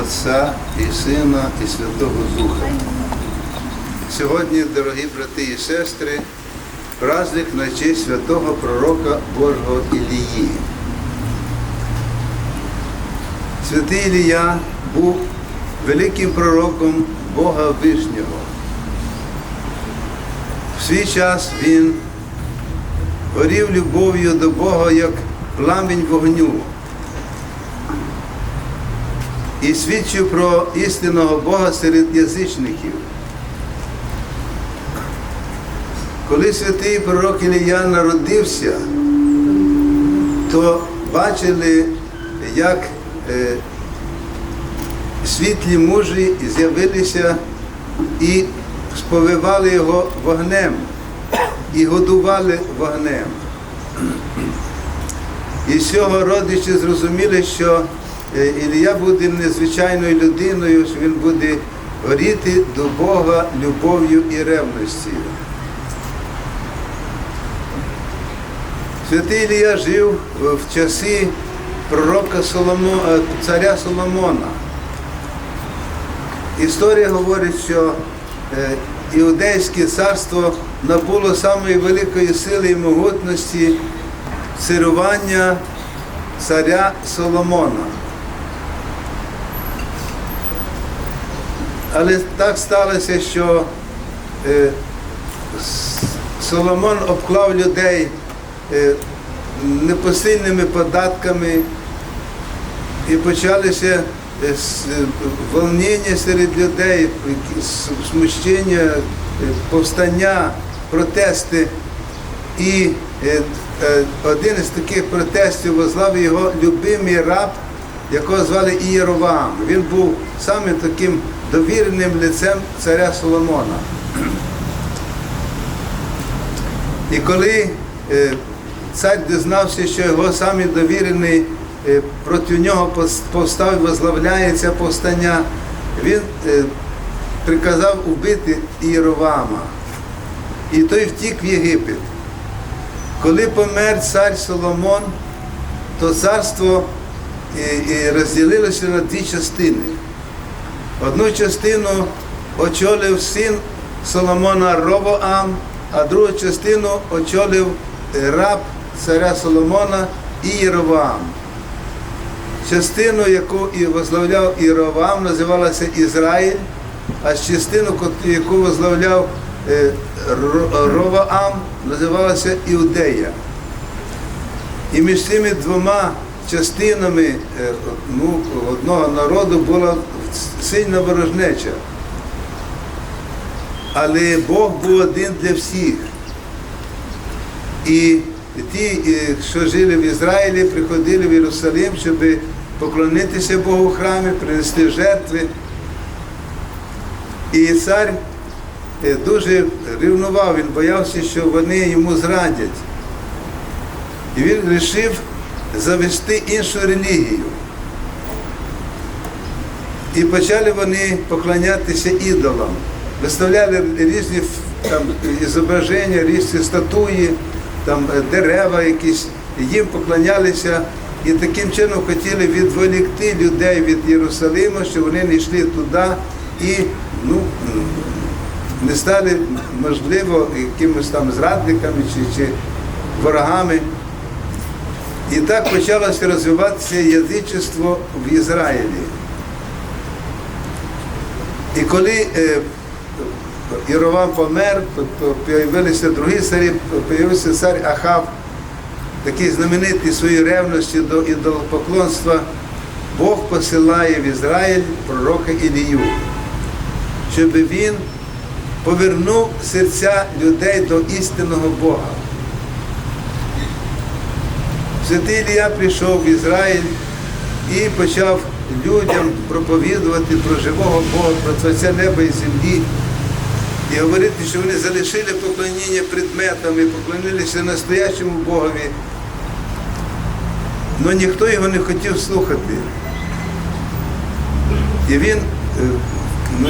Отця і Сина і Святого Духа. Сьогодні, дорогі брати і сестри, праздник на честь святого пророка Божого Ілії. Святий Ілія був великим пророком Бога Вишнього. В свій час він горів любов'ю до Бога як пламінь вогню і свідчив про істинного Бога серед язичників. Коли святий пророк Ілія народився, то бачили, як е, світлі мужі з'явилися і сповивали його вогнем і годували вогнем. І з цього родичі зрозуміли, що Ілія буде незвичайною людиною, що він буде горіти до Бога любов'ю і ревності. Святий Ілія жив в часи пророка Соломо, е, царя Соломона. Історія говорить, що е, Іудейське царство набуло самої великої сили і могутності царювання царя Соломона. Але так сталося, що е, Соломон обклав людей е, непосильними податками і почалися е, волнення серед людей, смущення, повстання, протести. І один із таких протестів возглавив його любимий раб, якого звали Ієроваам. Він був саме таким довіреним лицем царя Соломона. І коли е, цар дізнався, що його самі довірений е, проти нього повстав і возглавляє це повстання, він е, приказав убити Ієровама. І той втік в Єгипет. Коли помер цар Соломон, то царство розділилося на дві частини. Одну частину очолив син Соломона Ровоам, а другу частину очолив раб царя Соломона Ієровам. Частину, яку і возглавляв Ієровам, називалася Ізраїль, а частину, яку возглавляв е, Ро- Ровоам, називалася Іудея. І між цими двома частинами е, ну, одного народу була сильна ворожнеча. Але Бог був один для всіх. І ті, е, що жили в Ізраїлі, приходили в Єрусалим, щоб поклонитися Богу в храмі, принести жертви. І цар е, дуже рівнував, він боявся, що вони йому зрадять. І він вирішив завести іншу релігію. І почали вони поклонятися ідолам. Виставляли різні там, зображення, різні статуї, там, е, дерева якісь, їм поклонялися і таким чином хотіли відволікти людей від Єрусалима, щоб вони не йшли туди і ну, не стали, можливо, якимось там зрадниками чи, чи ворогами. І так почалося розвиватися язичество в Ізраїлі. І коли е, Єровам помер, то з'явилися другі царі, з'явився цар Ахав, такий знаменитий своєю ревності до ідолопоклонства, Бог посилає в Ізраїль пророка Ілію, щоб він повернув серця людей до істинного Бога. Святий Ілія прийшов в Ізраїль і почав людям проповідувати про живого Бога, про Творця неба і землі. І говорити, що вони залишили поклоніння предметам і поклонилися настоящому Богові. Але ніхто його не хотів слухати. І він е, ну,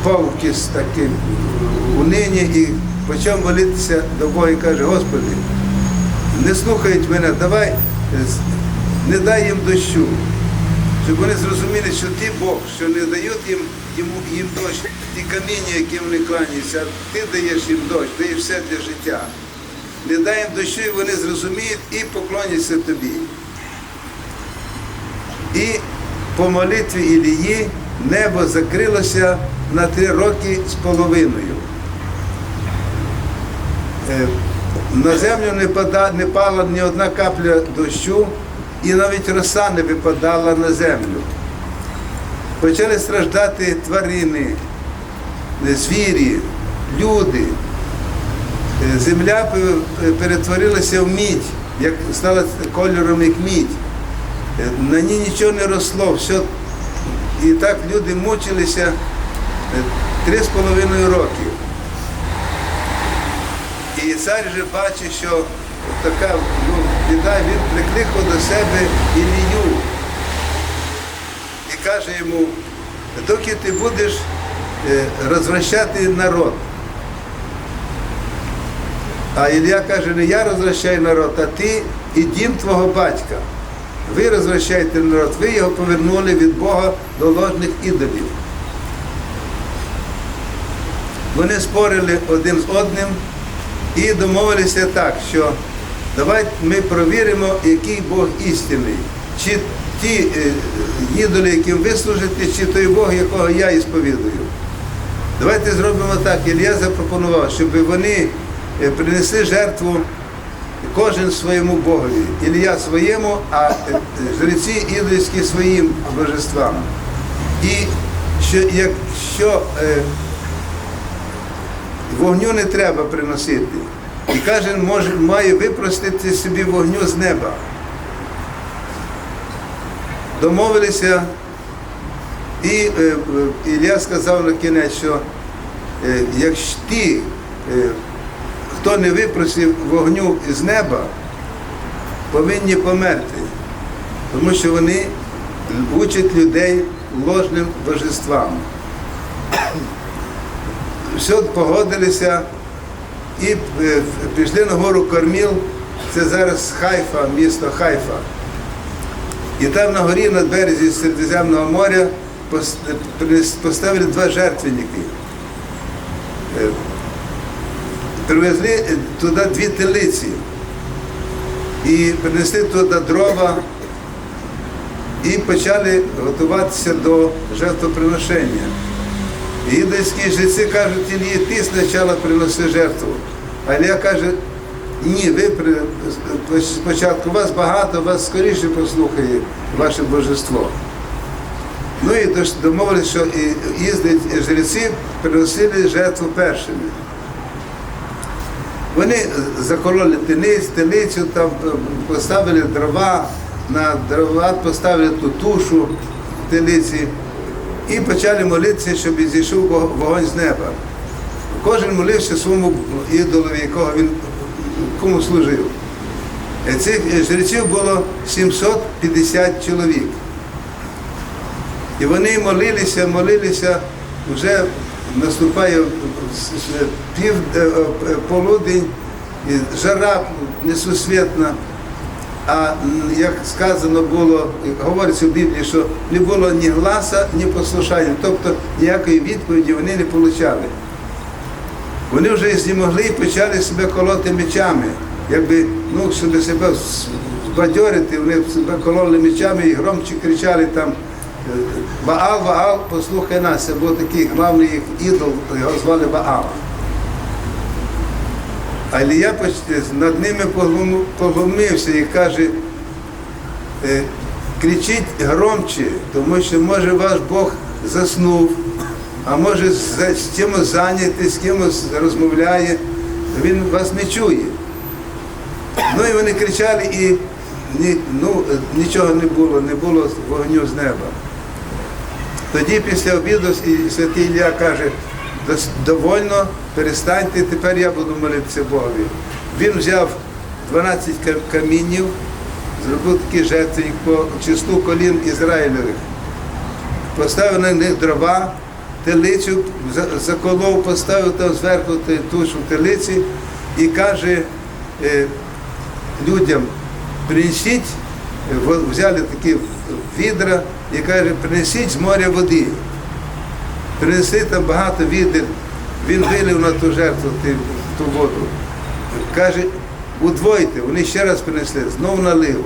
впав в якесь таке униння і почав молитися до Бога і каже, Господи, не слухають мене, давай, е, не дай їм дощу. Щоб вони зрозуміли, що ти Бог, що не дають їм, їм, їм дощ, ті каміння, яким вони кланяються, ти даєш їм дощ, даєш все для життя. Не дай їм дощу, і вони зрозуміють і поклоняться тобі. І по молитві Ілії небо закрилося на три роки з половиною. Е, На землю не пала ні одна капля дощу, і навіть роса не випадала на землю. Почали страждати тварини, е, звірі, люди. Е, Земля перетворилася в мідь, як стала кольором як мідь. Е, На ній нічого не росло. Все. І так люди мучилися три з половиною роки. І цар же бачить, що така біда, він прикликав до себе Ілію і каже йому, доки ти будеш е, розвращати народ. А Ілля каже, не я розвращаю народ, а ти і дім твого батька. Ви розвращаєте народ, ви його повернули від Бога до ложних ідолів. Вони спорили один з одним і домовилися так, що давайте ми провіримо, який Бог істинний. Чи ті е, ідоли, яким ви служите, чи той Бог, якого я ісповідую. Давайте зробимо так. Ілля запропонував, щоб вони е, принесли жертву кожен своєму Богові. Ілля своєму, а е, жреці ідольські своїм божествам. І що якщо вогню не треба приносити, і кожен може, має випростити собі вогню з неба. Домовилися, і е, е, Ілля сказав на кінець, що е, якщо е, хто не випросив вогню з неба, повинні померти, тому що вони учать людей ложним божествам. Все погодилися і е, пішли на гору Корміл, це зараз Хайфа, місто Хайфа. І там на горі на березі Середземного моря поставили два жертвенники. Е, Привезли е, туди дві телиці і принесли туди дрова і почали готуватися до жертвоприношення. І Ідольські жреці кажуть, Ілії, ти спочатку приноси жертву. А Ілля каже, ні, ви спочатку вас багато, вас скоріше послухає ваше божество. Ну і тож домовилися, що і їздять жреці приносили жертву першими. Вони закололи тениць, телицю, там поставили дрова, на дрова поставили ту тушу в телиці і почали молитися, щоб зійшов вогонь з неба. Кожен молився своєму ідолові, якого він кому служив. Е, Цих е, жреців було 750 чоловік. І вони молилися, молилися, вже наступає пів е, полудень, жара несусвітна. А як сказано було, говориться в Біблії, що не було ні гласа, ні послушання, тобто ніякої відповіді вони не отримали. Вони вже знемогли і почали себе колоти мечами, якби ну, щоб себе збадьорити, вони себе кололи мечами і громче кричали там е, Ваал, Ваал, послухай нас, це був такий главний їх ідол, його звали Ваал. А Ілія поч- над ними поглум- поглумився і каже, е, кричіть громче, тому що може ваш Бог заснув, а може з чимось зайнятий, з кимось розмовляє, він вас не чує. Ну і вони кричали і ні, ну, е, нічого не було, не було вогню з неба. Тоді після обіду і святий Ілля каже, довольно, перестаньте, тепер я буду молитися Богові. Він взяв 12 ка- камінів, зробив такий жертвенник по числу колін Ізраїлевих. Поставив на них дрова, телицю за- заколов, поставив там зверху тушу телиці і каже е, людям, принесіть, е, взяли такі відра і каже, принесіть з моря води. Принесли там багато відер, він вилив на ту жертву ту воду. Каже, удвойте, вони ще раз принесли, знов налив.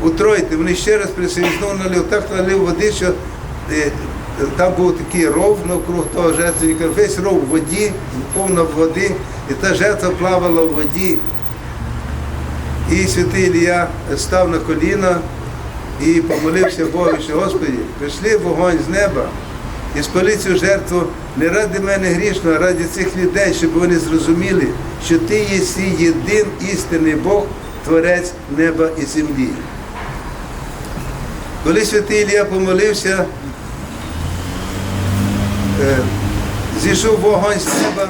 Утройте, вони ще раз принесли, знов налив. Так налив води, що е, там був такий ров навкруг того жертвенника, весь ров в воді, повно води, і та жертва плавала в воді. І святий Ілія став на коліна і помолився Богу, що Господи, прийшли вогонь з неба і спали цю жертву не ради мене грішного, а ради цих людей, щоб вони зрозуміли, що ти єси єдин істинний Бог, Творець неба і землі. Коли святий Ілія помолився, е, зійшов вогонь з неба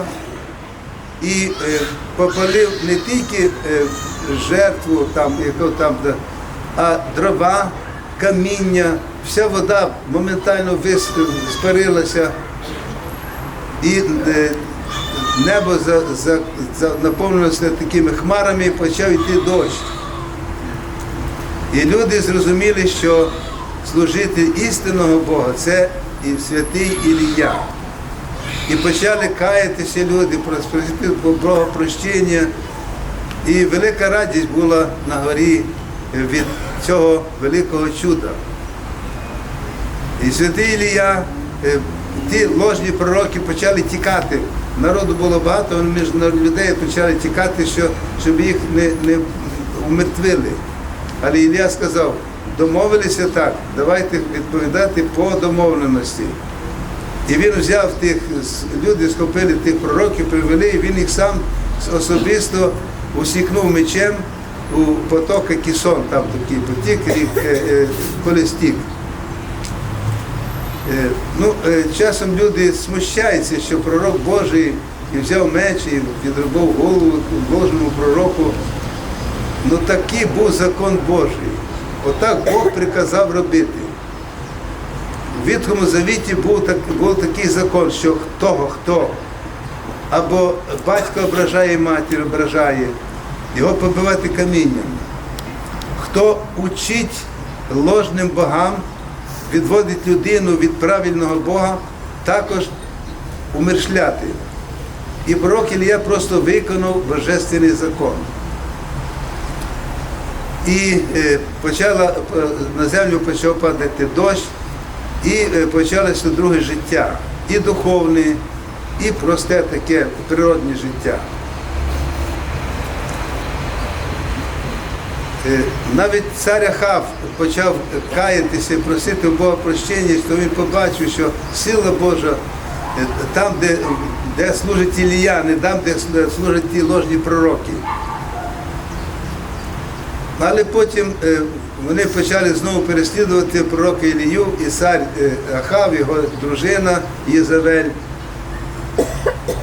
і е, попалив не тільки е, жертву, там, яку там, а дрова, каміння, вся вода моментально спарилася, і е, небо за, за, за, наповнилося такими хмарами і почав йти дощ. І люди зрозуміли, що служитель істинного Бога це і святий Ілія. І почали каятися люди, просити Бога прощення. І велика радість була на горі від цього великого чуда. І святий Ілія, е, ті ложні пророки почали тікати. Народу було багато, вони між людей почали тікати, що, щоб їх не, не умертвили. Але Ілля сказав, домовилися так, давайте відповідати по домовленості. І він взяв тих, люди схопили тих пророків, привели, і він їх сам особисто усікнув мечем у потока Кісон, там такий потік, рік е, е, колестік. Е, Ну, часом люди смущаються, що пророк Божий і взяв меч і відрубав голову ложному пророку. Ну такий був закон Божий. Отак Бог приказав робити. В Вітхому Завіті був, так, був такий закон, що того, хто або батько ображає матір, ображає, його побивати камінням. Хто учить ложним богам, відводить людину від правильного Бога, також умершляти. І пророк Ілія просто виконав божественний закон. І е, почала, е, на землю почав падати дощ, і е, почалося друге життя, і духовне, і просте таке природне життя. Навіть цар Ахав почав каятися, просити Бога прощення, що він побачив, що сила Божа е, там, де, де служить Ілія, не там, де служать ті ложні пророки. Але потім е, вони почали знову переслідувати пророка Ілію, і цар е, Ахав, його дружина Єзавель.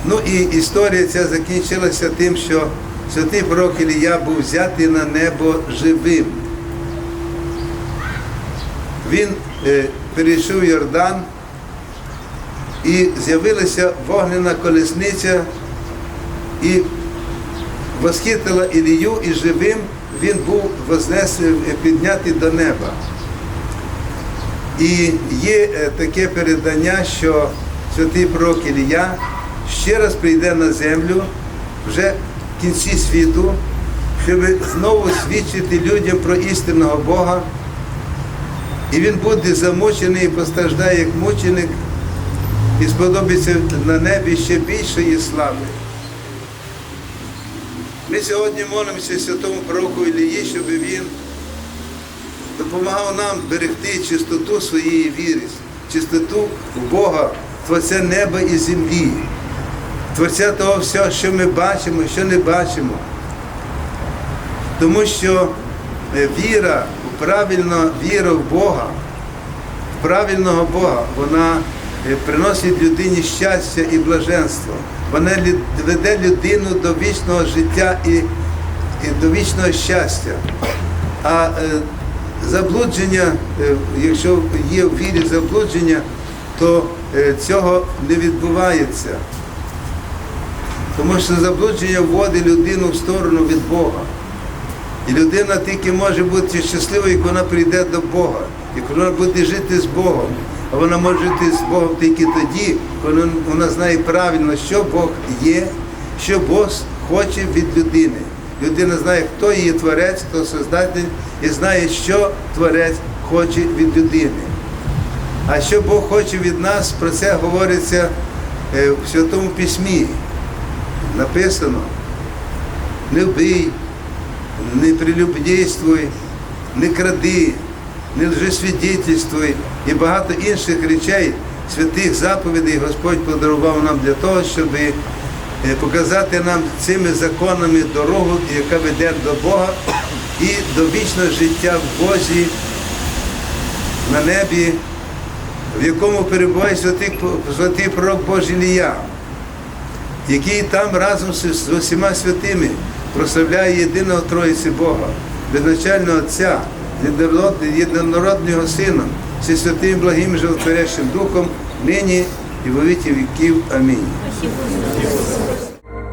Ну і історія ця закінчилася тим, що святий пророк Ілія був взятий на небо живим. Він е, перейшов Йордан і з'явилася вогняна колесниця і восхитила Ілію і живим він був вознесений, піднятий до неба. І є е, таке передання, що святий пророк Ілія ще раз прийде на землю вже кінці світу, щоб знову свідчити людям про істинного Бога. І він буде замучений і постраждає як мученик, і сподобиться на небі ще більшої слави. Ми сьогодні молимося святому пророку Ілії, щоб він допомагав нам берегти чистоту своєї віри, чистоту Бога, Творця неба і землі, Творця того всього, що ми бачимо, що не бачимо. Тому що е, віра, правильна віра в Бога, в правильного Бога, вона е, приносить людині щастя і блаженство. Вона веде людину до вічного життя і, і до вічного щастя. А е, заблудження, якщо є в вірі заблудження, то цього не відбувається. Тому що заблудження вводить людину в сторону від Бога. І людина тільки може бути щасливою, як вона прийде до Бога. Коли вона буде жити з Богом, а вона може жити з Богом тільки тоді, коли вона знає правильно, що Бог є, що Бог хоче від людини. Людина знає, хто її творець, хто создатель, і знає, що творець хоче від людини. А що Бог хоче від нас, про це говориться е, в Святому Письмі. Написано, не вбий, не прелюбдійствуй, не кради, не лжесвідетельствуй і багато інших речей, святих заповідей Господь подарував нам для того, щоб е, показати нам цими законами дорогу, яка веде до Бога і до вічного життя в Бозі на небі, в якому перебуває святий, святий пророк Божий Ілія, який там разом з усіма святими прославляє єдиного Троїці Бога, безначального Отця, єдинородного Сина, зі святим благим і животворящим Духом, нині і во віки віків. Амінь.